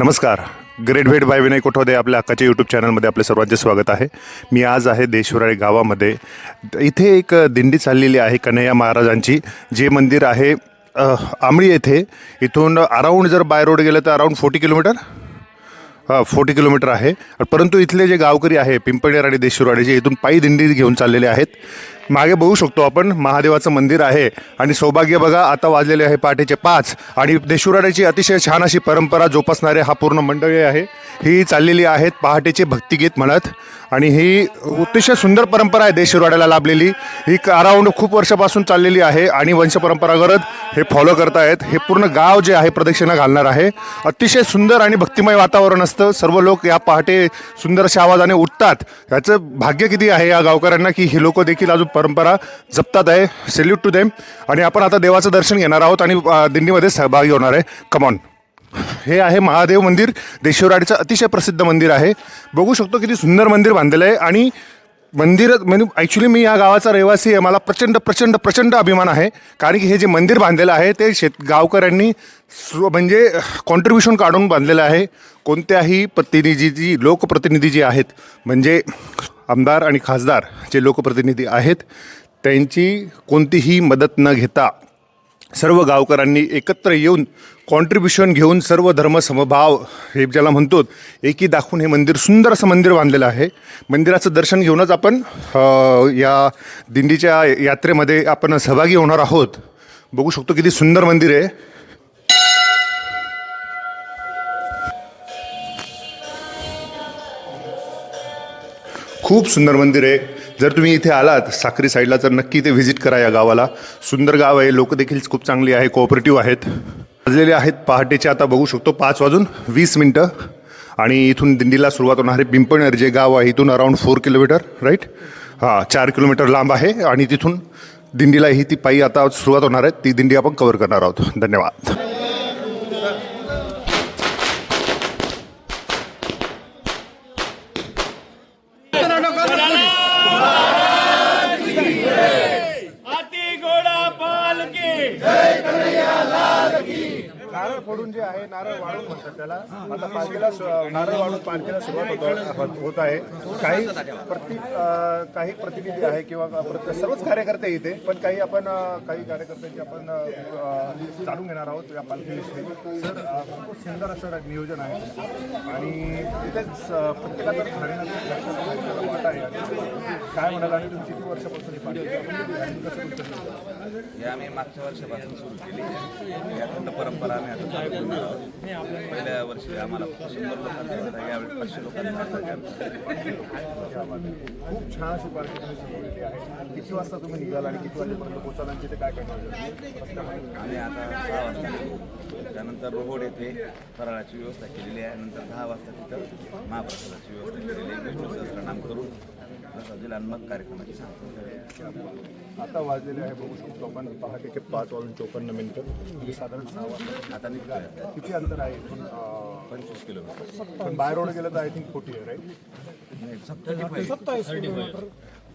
नमस्कार. ग्रेट भेट बाय विनय कोठोदे आपल्या अक्काच्या यूट्यूब चॅनलमध्ये आपले सर्वांचे स्वागत आहे. मी आज आहे देशवराळे गावामध्ये. इथे एक दिंडी चाललेली आहे कन्हैया महाराजांची. जे मंदिर आहे अ, आमळी येथे. इथून अराऊंड जर बाय रोड गेलं तर अराऊंड फोर्टी किलोमीटर हां फोर्टी किलोमीटर आहे. परंतु इथले जे गावकरी आहे पिंपळनेर आणि जे इथून पायी दिंडी घेऊन चाललेले आहेत मागे बघू शकतो आपण. महादेवाचं मंदिर आहे. आणि सौभाग्य बघा आता वाजलेले आहे पहाटेचे पाच. आणि देशुराड्याची अतिशय छान अशी परंपरा जोपासणारे हा पूर्ण मंडळी आहे. ही चाललेली आहेत पहाटेचे भक्तिगीत म्हणत. आणि ही अतिशय सुंदर परंपरा आहे देशुराड्याला लाभलेली. ही अराऊंड खूप वर्षापासून चाललेली आहे आणि वंशपरंपरागत हे फॉलो करतायत. हे पूर्ण गाव जे आहे प्रदक्षिणा घालणार आहे. अतिशय सुंदर आणि भक्तिमय वातावरण असतं. सर्व लोक या पहाटे सुंदर अशा आवाजाने उठतात. याचं भाग्य किती आहे या गावकऱ्यांना की ही लोक देखील अजून परंपरा जपतात आहे. सेल्यूट टू देम आणि आपण आता देवाचं दर्शन घेणार आहोत आणि दिंडीमध्ये सहभागी होणार आहे. कमॉन हे आहे महादेव मंदिर. देशवराडीचं अतिशय प्रसिद्ध मंदिर आहे. बघू शकतो किती सुंदर मंदिर बांधलेलं आहे. आणि मंदिर म्हणजे ॲक्च्युली मी या गावाचा रहिवासी आहे. मला प्रचंड प्रचंड प्रचंड अभिमान आहे. कारण की हे जे मंदिर बांधलेलं आहे ते शेत गावकऱ्यांनी स्व म्हणजे कॉन्ट्रीब्युशन काढून बांधलेलं आहे. कोणत्याही प्रतिनिधी जी लोकप्रतिनिधी जी आहेत म्हणजे आमदार आणि खासदार जे लोकप्रतिनिधी आहेत त्यांची कोणतीही मदत न घेता सर्व गावकऱ्यांनी एकत्र येऊन कॉन्ट्रीब्युशन घेऊन सर्व धर्म समभाव हे ज्याला म्हणतो एकी दाखवून हे मंदिर सुंदर असं मंदिर बांधलेलं आहे. मंदिराचं दर्शन घेऊनच आपण या दिंडीच्या यात्रेमध्ये आपण सहभागी होणार आहोत. बघू शकतो किती सुंदर मंदिर आहे. खूप सुंदर मंदिर आहे. जर तुम्ही इथे आलात साखरी साईडला तर नक्की इथे व्हिजिट करा या गावाला. सुंदर गाव आहे लोक देखील खूप चांगली आहे कोऑपरेटिव्ह आहेत. वाजलेले आहेत पहाटेचे आता बघू शकतो पाच वाजून वीस मिनटं. आणि इथून दिंडीला सुरुवात होणार आहे पिंपळनेर जे गाव आहे इथून अराऊंड फोर किलोमीटर राईट हां चार किलोमीटर लांब आहे आणि तिथून दिंडीला ही ती पायी आता सुरुवात होणार आहे ती दिंडी आपण कवर करणार आहोत. धन्यवाद. नारळ फोडून जे आहे नारळ वाढून म्हणतात त्याला. आता पालखीला नारळ वाढून पालखीला सुरुवात होत होत आहे. काही प्रति काही प्रतिनिधी आहे किंवा सर्वच कार्यकर्ते इथे पण काही आपण काही कार्यकर्त्यांची आपण जाणून घेणार आहोत या पालखीविषयी. तर खूप सुंदर असं नियोजन आहे. आणि तिथेच अं, प्रत्येकाचं वाट आहे. काय म्हणाल आणि तुम्ही किती वर्षापासून ही पालखी कसं हे आम्ही मागच्या वर्षापासून सुरू केली ही परंपरा आम्ही आता पहिल्या वर्षी आम्हाला शंभर लोकांचा होता यावेळी पाचशे लोकांचा खूप छान अशी पार्टी तुम्ही आहे. किती वाजता तुम्ही निघाल आणि किती वाजेपर्यंत पोहोचाल आणि तिथे काय करणार आम्ही आता सहा वाजता. त्यानंतर रोहोड येथे फराळाची व्यवस्था केलेली आहे. नंतर दहा वाजता तिथं महाप्रसादाची व्यवस्था केलेली आहे. विष्णू सहस्त्रनाम करून सजल आणि मग कार्यक्रमाची सांगतो. आता वाजलेले आहे बघू शकतो आपण. पहाटेचे पाच वाजून चोपन्न मिनिटं. म्हणजे साधारण सहा वाजता. आता निघतोय किती अंतर आहे इथून? पंचवीस किलोमीटर. पण बाय रोड गेलं तर आय थिंक फोर्टी आहे राईट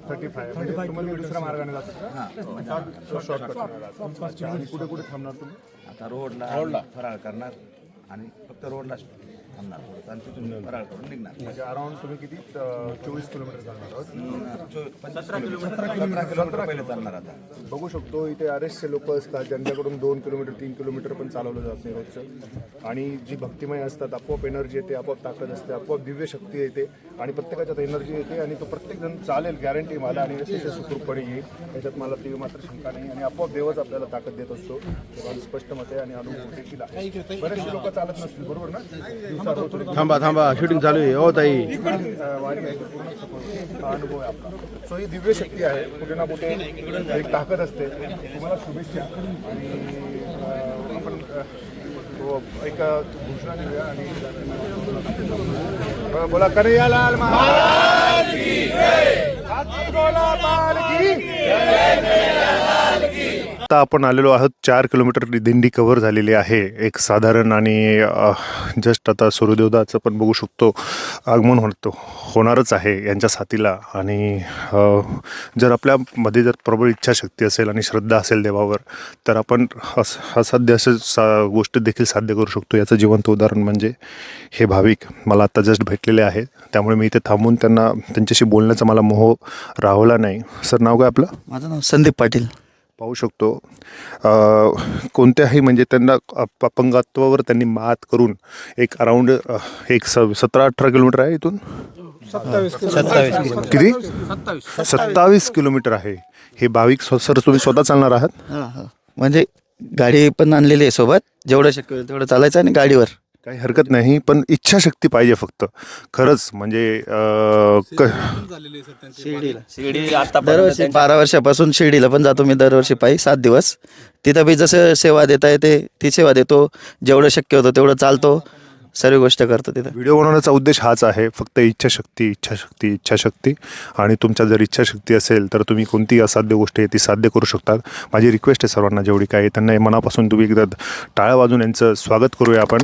थर्टी फाय म्हणजे तुम्हाला दुसऱ्या मार्गाने शॉर्टकट आणि कुठे कुठे थांबणार तुम्ही? आता रोडला फराळ करणार आणि फक्त रोडला थांबणार थोडंसं. आणि तिथून फराळ करून निघणार. म्हणजे अराउंड तुम्ही किती चोवीस किलोमीटर चालणार आहोत? सतरा किलोमीटर. सतरा किलोमीटर पहिले चालणार आता. बघू शकतो इथे आरएसचे लोक असतात ज्यांच्याकडून दोन किलोमीटर तीन किलोमीटर पण चालवलं जात नाही रोजचं. आणि जी भक्तिमय असतात आपोआप एनर्जी येते आपोआप ताकद असते आपोआप दिव्य शक्ती येते आणि प्रत्येकाच्यात एनर्जी येते आणि तो प्रत्येक जण चालेल गॅरंटी मला आणि अतिशय सुखरूपपणे येईल. याच्यात मला ती मात्र शंका नाही आणि आपोआप देवच आपल्याला ताकद देत असतो. स्पष्ट मत आहे आणि अनुभव देखील आहे बरेचसे लोक चालत नसतील बरोबर ना? थांबा थांबा शूटिंग चालू आहे. हो ताई. सो ही दिव्य शक्ती आहे. कुठे ना कुठे एक ताकद असते. तुम्हाला शुभेच्छा. अं, आपण अं, एक अं, घोषणा देऊया आणि बोला कन्हैयालाल महाराज आत्ता आपण आलेलो आहोत चार किलोमीटर दिंडी कव्हर झालेली आहे. एक साधारण आणि जस्ट आता सूर्यदेवदाचं पण बघू शकतो आगमन होतो होणारच आहे यांच्या साथीला. आणि जर आपल्यामध्ये जर प्रबळ इच्छाशक्ती असेल आणि श्रद्धा असेल देवावर तर आपण अस असाध्य असे सा गोष्टी देखील साध्य करू शकतो. याचं जिवंत उदाहरण म्हणजे हे भाविक मला आत्ता जस्ट भेटलेले आहेत. त्यामुळे मी इथे थांबून त्यांना त्यांच्याशी बोलण्याचा मला मोह राहवला नाही. सर नाव काय आपलं? माझं नाव संदीप पाटील. पाहू शकतो. अ, कोणत्याही म्हणजे त्यांना अप- अपंगत्वावर त्यांनी मात करून एक अराऊंड एक स सतरा अठरा किलोमीटर आहे इथून? किती? सत्तावीस किलोमीटर आहे. हे भाविक स्व- सर तुम्ही स्वतः चालणार आहात? हां हां. म्हणजे गाडी पण आणलेली आहे सोबत. जेवढं शक्य होईल तेवढं चालायचं आणि गाडीवर. काही हरकत नाही पण इच्छाशक्ती पाहिजे फक्त. खरंच म्हणजे अ, क- शिर्डीला. शिर्डी दरवर्षी बारा वर्षापासून शिर्डीला पण जातो मी दरवर्षी पायी सात दिवस. तिथं बी जसं सेवा देता येते ती सेवा देतो. जेवढं शक्य होतं तेवढं चालतो. सर्व गोष्ट करतो तिथं. व्हिडिओ बनवण्याचा उद्देश हाच आहे फक्त इच्छाशक्ती इच्छाशक्ती इच्छाशक्ती. आणि तुमच्या जर इच्छाशक्ती असेल तर तुम्ही कोणतीही असाध्य गोष्ट आहे ती साध्य करू शकतात माझी रिक्वेस्ट आहे सर्वांना जेवढी काय आहे, त्यांना मनापासून तुम्ही एकदा टाळ्या वाजून यांचं स्वागत करूया आपण.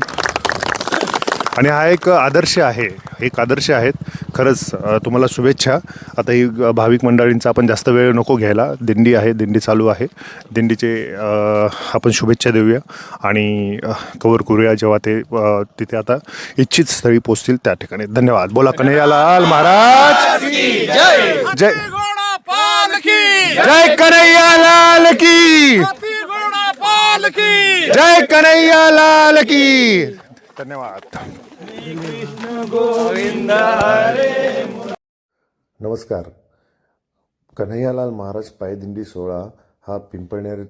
आणि हा एक आदर्श आहे एक आदर्श आहेत. खरंच तुम्हाला शुभेच्छा. आता ही भाविक मंडळींचा आपण जास्त वेळ नको घ्यायला. दिंडी आहे दिंडी चालू आहे. दिंडीचे आपण शुभेच्छा देऊया. आणि कवर करूया जेव्हा ते तिथे आता इच्छित स्थळी पोचतील त्या ठिकाणी. धन्यवाद. बोला कन्हैयालाल महाराज. जय. जय कन्हैयालाल की. जय कन्हैयालाल की. धन्यवाद. नमस्कार. कन्हैयालाल महाराज पायदिंडी सोहळा हा पिंपळनेर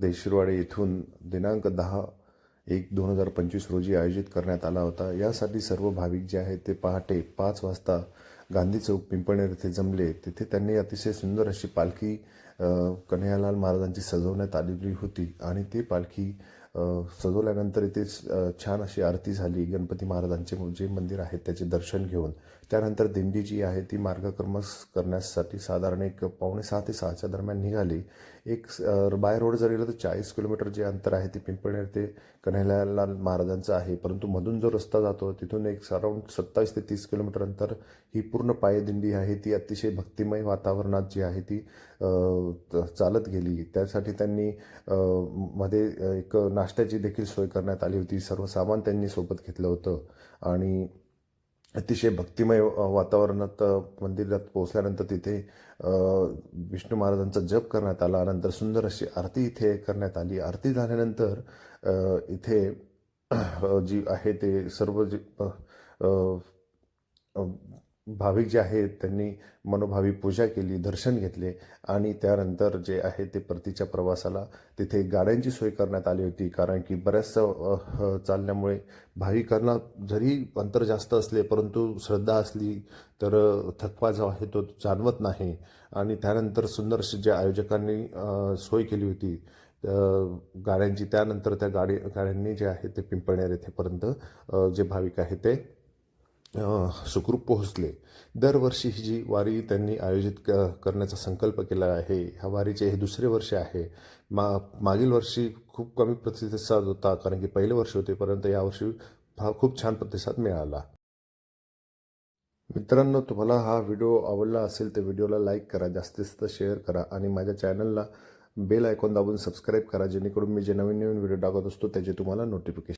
देशिरवाडे येथून दिनांक दहा एक दोन हजार पंचवीस रोजी आयोजित करण्यात आला होता. यासाठी सर्व भाविक जे आहेत ते पहाटे पाच वाजता गांधी चौक पिंपळनेर येथे जमले. तिथे त्यांनी अतिशय सुंदर अशी पालखी कन्हैयालाल महाराजांची सजवण्यात आलेली होती आणि ती पालखी सजवल्यानंतर इथे छान अशी आरती झाली. गणपती महाराजांचे जे मंदिर आहे त्याचे दर्शन घेऊन त्यानंतर दिंडी जी आहे ती मार्गक्रमण करण्यासाठी साधारण एक पावणे सहा ते सहाच्या दरम्यान निघाली. एक बाय रोड जर गेलं तर चाळीस किलोमीटर जे अंतर आहे ते पिंपळनेर ते कन्हैयालाल महाराजांचं आहे. परंतु मधून जो रस्ता जातो तिथून एक अराऊंड सत्तावीस ते तीस किलोमीटर अंतर ही पूर्ण पायदिंडी आहे. ती अतिशय भक्तिमय वातावरणात जी आहे ती चालत गेली. त्यासाठी त्यांनी मध्ये एक नाश्त्याची देखील सोय करण्यात आली होती. सर्व सामान त्यांनी सोबत घेतलं होतं. आणि अतिशय भक्तिमय वातावरणात मंदिरात पोहोचल्यानंतर तिथे विष्णू महाराजांचा जप करण्यात आला. नंतर सुंदर अशी आरती इथे करण्यात आली. आरती झाल्यानंतर इथे जी आहे ते सर्व जे भाविक जे आहेत त्यांनी मनोभावी पूजा केली दर्शन घेतले आणि त्यानंतर जे आहे ते परतीच्या प्रवासाला तिथे गाड्यांची सोय करण्यात आली होती. कारण की बऱ्याचशा चालण्यामुळे भाविकांना जरी अंतर जास्त असले परंतु श्रद्धा असली तर थकवा जो आहे तो जाणवत नाही. आणि त्यानंतर सुंदर जे ज्या आयोजकांनी सोय केली होती गाड्यांची त्यानंतर त्या गाडी गाड्यांनी जे आहे ते पिंपळनेर येथेपर्यंत जे भाविक आहे ते सुखरूप पोहोचले. दरवर्षी ही जी वारी त्यांनी आयोजित क करण्याचा संकल्प केला आहे ह्या वारीचे हे दुसरे वर्ष आहे. मा मागील वर्षी खूप कमी प्रतिसाद होता कारण की पहिले वर्ष होते परंतु यावर्षी हा खूप छान प्रतिसाद मिळाला. मित्रांनो तुम्हाला हा व्हिडिओ आवडला असेल तर व्हिडिओला लाईक करा जास्तीत जास्त शेअर करा आणि माझ्या चॅनलला बेल आयकॉन दाबून सबस्क्राईब करा जेणेकरून मी जे नवीन नवीन व्हिडिओ टाकत असतो त्याचे तुम्हाला नोटिफिकेशन